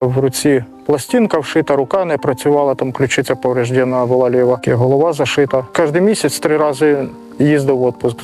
В руці пластинка вшита, рука не працювала, там ключиця повреждена була ліва, голова зашита. Кожен місяць три рази їздив в відпуск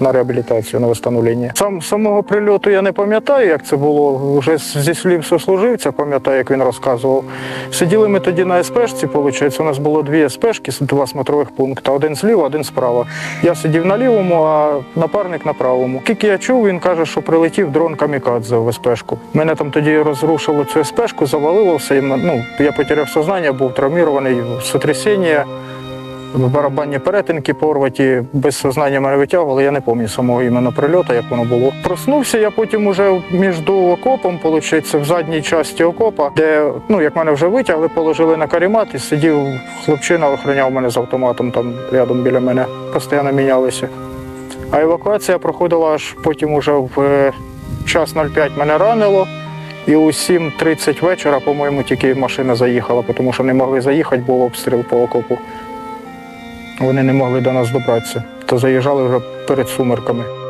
на реабілітацію, на встановлення. Сам самого прильоту я не пам'ятаю, як це було. Вже зі слів сослуживця, пам'ятаю, як він розказував. Сиділи ми тоді на СПшці, виходить, у нас було дві СПшки, два смотрових пункти, один зліва, один справа. Я сидів на лівому, а напарник на правому. Скільки я чув, він каже, що прилетів дрон камікадзе в СПшку. Мене там тоді розрушило цю СПшку, завалило все. Ну, я потеряв сознання, був травмірований, сотрясіння. Барабанні перетинки порваті, без сознання мене витягували, я не пам'ятаю самого іменно прильоту, як воно було. Проснувся я потім уже між окопом, виходить, в задній часті окопа, де, ну, як мене вже витягли, положили на карімат і сидів хлопчина, охороняв мене з автоматом там рядом біля мене, постійно мінялися. А евакуація проходила аж потім уже в е, час 05 мене ранило. І у 7.30 вечора, по-моєму, тільки машина заїхала, тому що не могли заїхати, був обстріл по окопу. Вони не могли до нас добратися, то заїжджали вже перед сумерками.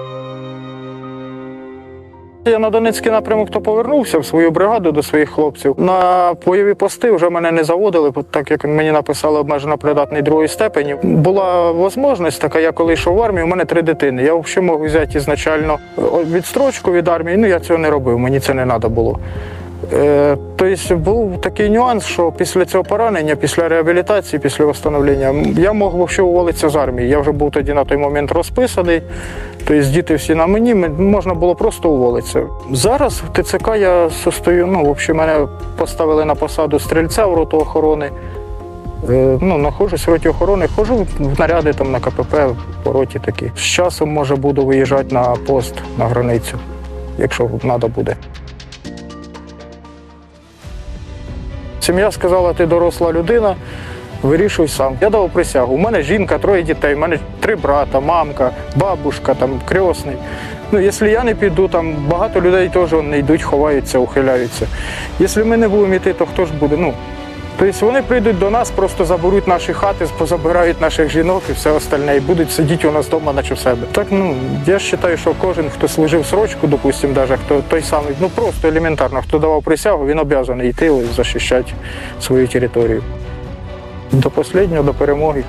Я на Донецький напрямок то повернувся в свою бригаду до своїх хлопців. На бойові пости вже мене не заводили, так як мені написали обмежено придатний другої степені. Була можливість така, я коли йшов в армію, у мене три дитини. Я взагалі мог взяти ізначально відстрочку від армії, ну я цього не робив, мені це не треба було. Тобто був такий нюанс, що після цього поранення, після реабілітації, після встановлення, я мог взагалі уволитися з армії. Я вже був тоді на той момент розписаний. Тобто діти всі на мені, можна було просто уволитися. Зараз в ТЦК я состою, ну, взагалі, мене поставили на посаду стрільця в роту охорони. Е, Ну, знаходжусь в роті охорони, ходжу в наряди там на КПП, по роті такі. З часом, може, буду виїжджати на пост на границю, якщо треба буде. Сім'я сказала, ти доросла людина, вирішуй сам. Я дав присягу. У мене жінка, троє дітей, у мене три брата, мамка, бабушка, там, крьосний. Ну, якщо я не піду, там багато людей теж не йдуть, ховаються, ухиляються. Якщо ми не будемо йти, то хто ж буде? Ну, тобто вони прийдуть до нас, просто заберуть наші хати, позабирають наших жінок і все остальне, і будуть сидіти у нас вдома, наче в себе. Так, ну, я вважаю, що кожен, хто служив срочку, допустим, даже, хто той самий, ну просто елементарно, хто давав присягу, він обов'язаний йти захищати свою територію. До останнього, до перемоги.